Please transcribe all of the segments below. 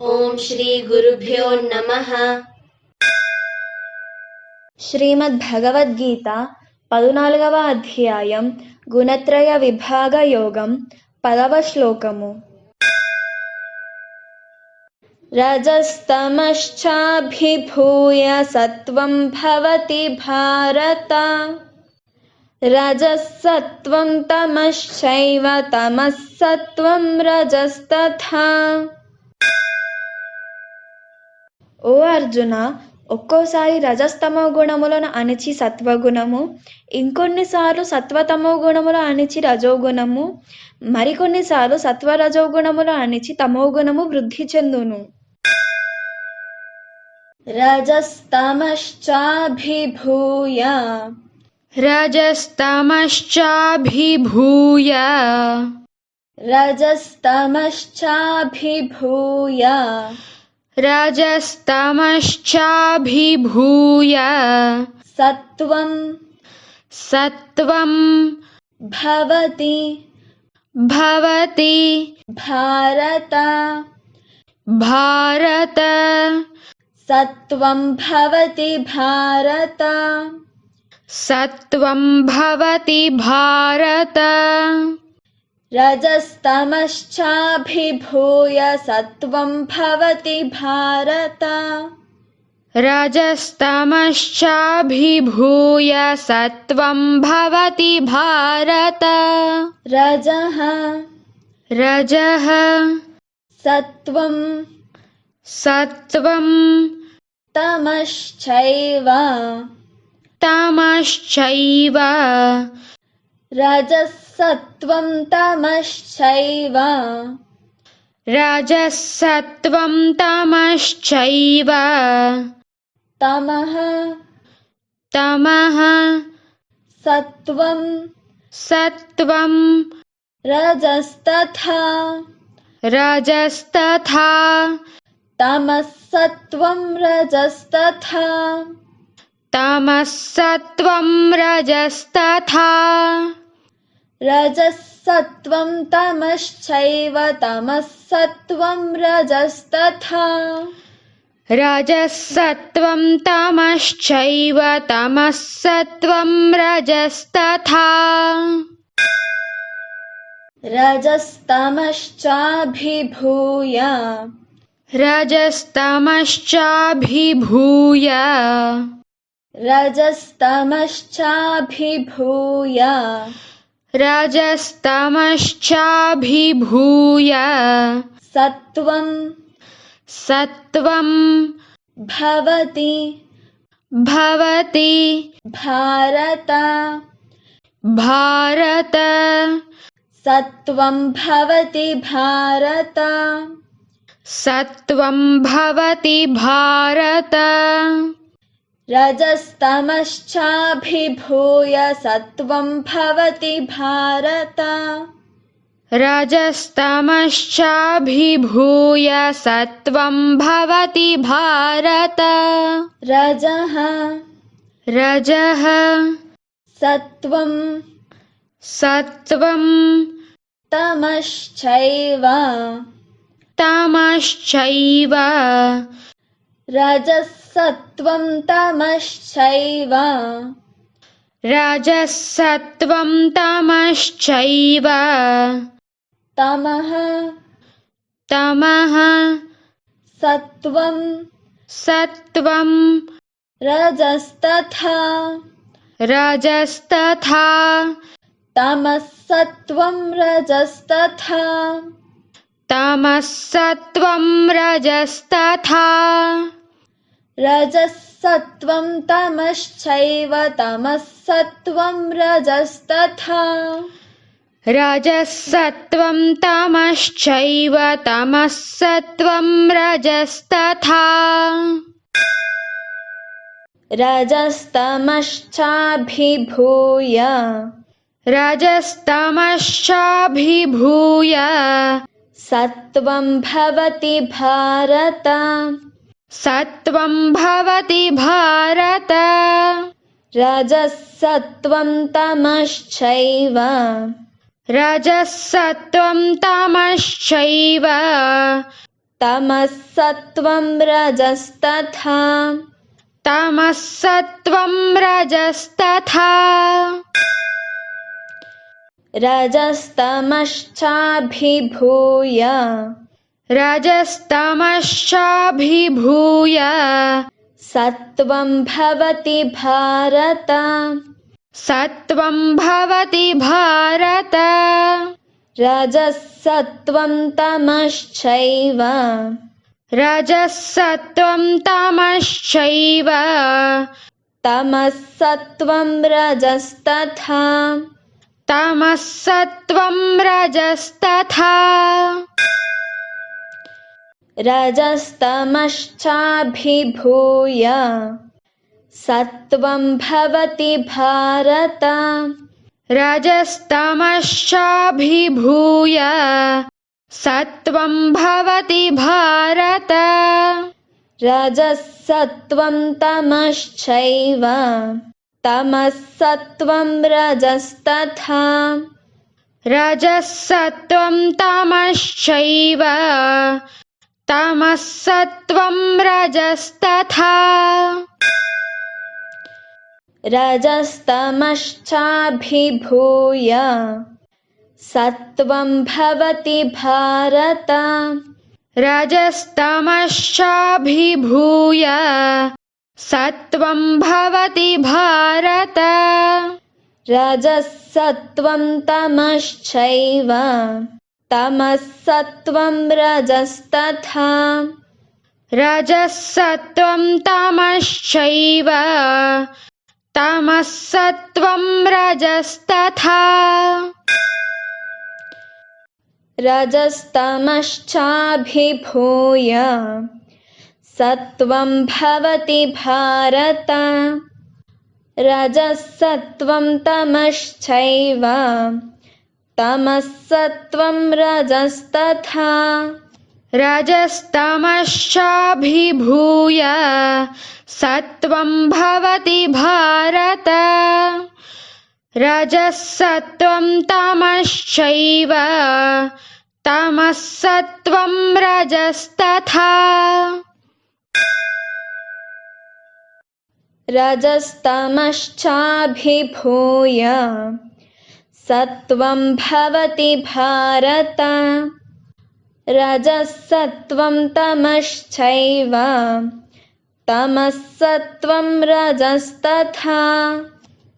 ఓం శ్రీ గురుభ్యో నమః శ్రీమద్ భగవద్గీత పదునాలుగవ అధ్యాయం గుణత్రయ విభాగ యోగం పదవ శ్లోకము రజస్తమశ్చాభిభూయ సత్వం భవతి భారత రజసత్వం తమశ్చైవ తమస్సత్వం రజస్తథా ఓ అర్జున ఒక్కోసారి రజస్తమో గుణములను అణిచి సత్వగుణము ఇంకొన్నిసార్లు సత్వతమో గుణములు అణిచి రజోగుణము మరికొన్నిసార్లు సత్వరజో గుణములు అణిచి తమో గుణము వృద్ధి చెందును. రజస్తమశ్చాభిభూయ. రజస్తమశ్చాభిభూయ. రజస్తమశ్చాభిభూయ. रजस्तमश्चाभिभूय। सत्त्वम् सत्वम् भवति। भवति। भारत। भारत। सत्वम् भवति भारत। सत्वम् भवति भारत। रजस्तमश्चाभिभूय रजस्तमश्चाभिभूयसत्त्वम् भवति भारत। रजस्तमश्चाभिभूय सत्वम् भवति भारत। रजः। रजः। सत्वम् सत्वम् तमश्चैव। तमश्चैव। रजसत्वं तमश्चैव। रजस्तत्वं तमश्चैव। तमः तमः सत्त्वं सत्त्वं रजस्तथा। रजस्तथा। तमःसत्त्वं रजस्तथा। तमःसत्त्वं रजस्तथा। रजस्तत्वं तमश्चैव तमस्तत्वं रजस्तथा। रजस्तत्वं तमश्चैव तमस्सत्वं रजस्तथा। रजस्तमश्चाभिभूय। रजस्तमश्चाभिभूय। रजस्तमश्चाभिभूय। रजस्तमश्चाभिभूय। सत्वम् सत्वम् भवति। भारत। भारत। सत्त्वम् भवति भारत। सत्त्वम् भवति भारत। रजस्तमश्चाभिभूय सत्त्वं भवति भारत। रजस्तमश्चाभिभूय सत्त्वं भवति भारत। रजः। रजः। सत्वं सत्वं तमश्चैव। तमश्चैव। रजस्। सत्त्वं तमश्चैव। रजः सत्त्वं तमश्चैव। तमः। तमः। सत्त्वं। सत्त्वं। रजस्तथा। रजस्तथा। तमः सत्त्वं रजस्तथा। तमः सत्त्वं रजस्तथा। रजस्तत्वं तमश्चैव तमस्सत्वं रजस्तथा। रजस्तत्वं तमश्चैव तमस्सत्वं रजस्तथा। रजस्तमश्चाभिभूय। रजस्तमश्चाभिभूय। सत्वं भवति भारत। सत्वं भवति भारत। रजस्तत्वं तमश्चैव। रजस्तत्वं तमश्चैव। तमस्सत्वं रजस्तथा। तमस्सत्वं रजस्तथा। रजस्तमश्चाभिभूय। रजस्तमश्चाभिभूय। सत्त्वं भवति भारत। सत्त्वं भवति भारत। रजसत्त्वं तमश्चैव। रजः सत्त्वं तमश्चैव। तमः सत्त्वं रजस्तथा। तमः सत्त्वं रजस्तथा रजस्तमश्चाभिभूय। सत्त्वं भवति भारत। रजस्तमश्चाभिभूय। सत्त्वं भवति भारत। रजसत्त्वं तमश्चैव। तमः सत्त्वं रजस्तथा। रजः सत्त्वं तमश्चैव तमः सत्त्वं रजस्तथा। रजस्तमश्चाभिभूय। सत्त्वं भवति भारत। रजस्तमश्चाभिभूय। सत्त्वं भवति भारत। रजसत्त्वं तमश्चैव तमः सत्त्वं रजस्तथा। रजः सत्त्वं तमश्चैव। तमः सत्त्वं रजस्तथा। रजस्तमश्चाभिभूय। सत्त्वं भवति भारत। रजसत्त्वं तमश्चैव तमः सत्त्वं रजस्तथा। रजस्तमश्चाभिभूय सत्त्वं भवति भारत। रजः सत्त्वं तमश्चैव तमः सत्त्वं रजस्तथा। रजस्तमश्चाभिभूय सत्त्वं भवति भारत। रजसत्त्वं तमश्चैव। तमः सत्त्वं रजस्तथा।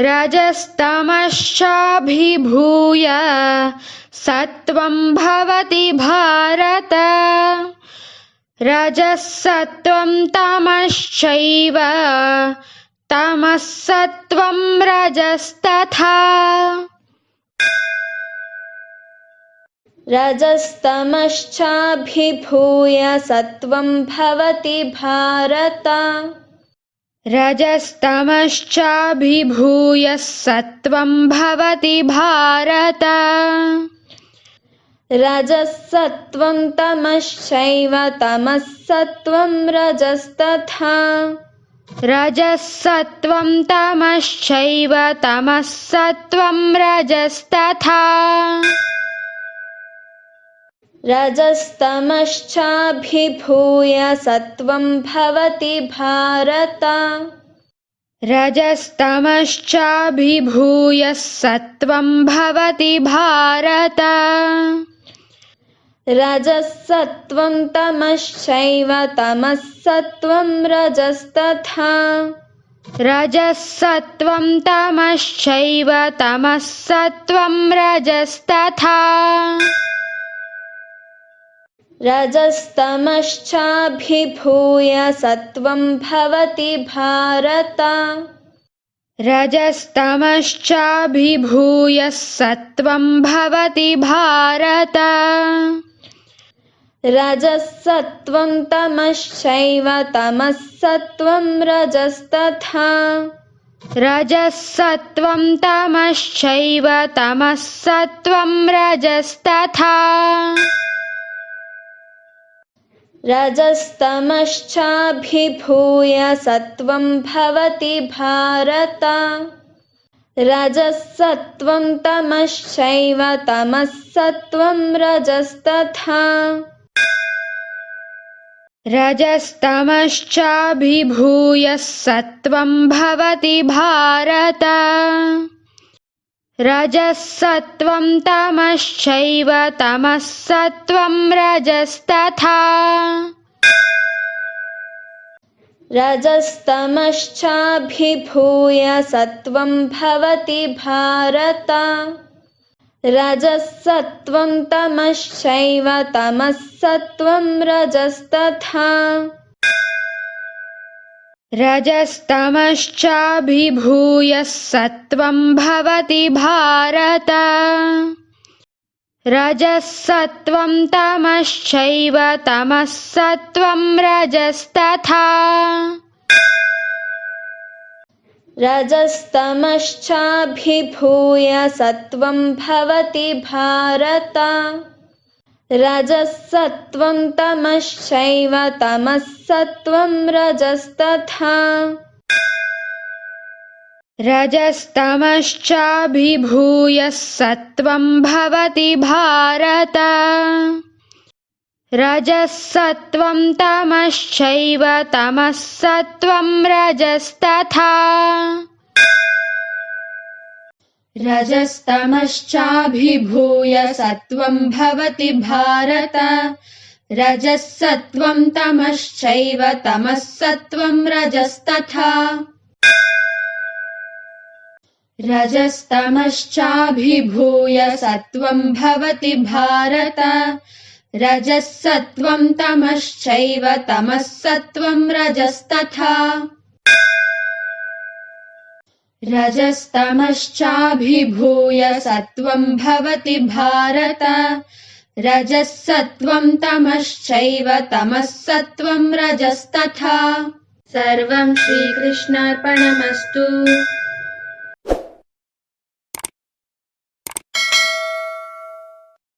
रजस्तमश्चाभिभूय सत्त्वं भवति भारत। रजः सत्त्वं तमश्चैव। तमः सत्त्वं रजस्तथा रजस्तमश्चाभिभूय सत्त्वं भवति भारत। रजस्तमश्चाभिभूय सत्त्वं भवति भारत। रजसत्त्वं तमश्चैव तमः सत्त्वं रजस्तथा रजः सत्त्वं तमश्चैव तमः सत्त्वं रजस्तथा। रजस्तमश्चाभिभूय सत्त्वं भवति भारत। रजस्तमश्चाभिभूय सत्त्वं भवति भारत रजसत्त्वं तमश्चैव तमः सत्त्वं रजस्तथा। रजः सत्त्वं तमश्चैव तमः सत्त्वं रजस्तथा। रजस्तमश्चाभिभूय सत्त्वं भवति भारत। रजस्तमश्चाभिभूय सत्त्वं भवति भारत रजसत्त्वं तमश्चैव तमः सत्त्वं रजस्तथा। रजः सत्त्वं तमश्चैव तमः सत्त्वं रजस्तथा। रजस्तमश्चाभिभूय सत्त्वं भवति भारत। रजसत्त्वं तमश्चैव तमः सत्त्वं रजस्तथा रजस्तमश्चाभिभूय सत्त्वं भवति भारत। रजः सत्त्वं तमश्चैव तमः सत्त्वं रजस्तथा। रजस्तमश्चाभिभूय सत्त्वं भवति भारत रजः सत्त्वं तमश्चैव तमः सत्त्वं रजस्तथा। रजस्तमश्चाभिभूय सत्त्वं भवति भारत। रजः सत्त्वं तमश्चैव तमः सत्त्वं रजस्तथा रजस्तमश्चाभिभूय सत्त्वं भवति भारत। रजः सत्त्वं तमश्चैव तमः सत्त्वं रजस्तथा। रजस्तमश्चाभिभूय सत्त्वं भवति भारत रजः सत्त्वं तमश्चैव तमः सत्त्वं रजस्तथा। रजस्तमश्चाभिभूय सत्त्वं भवति भारत। रजः सत्त्वं तमश्चैव तमः सत्त्वं रजस्तथा। रजस्तमश्चाभिभूय सत्त्वं भवति भारत रजः सत्त्वं तमश्चैव तमः सत्त्वं रजस्तथा। रजस्तमश्चाभिभूय सत्त्वं भवति भारत। रजः सत्त्वं तमश्चैव तमः सत्त्वं रजस्तथा। सर्वं श्रीकृष्णार्पणमस्तु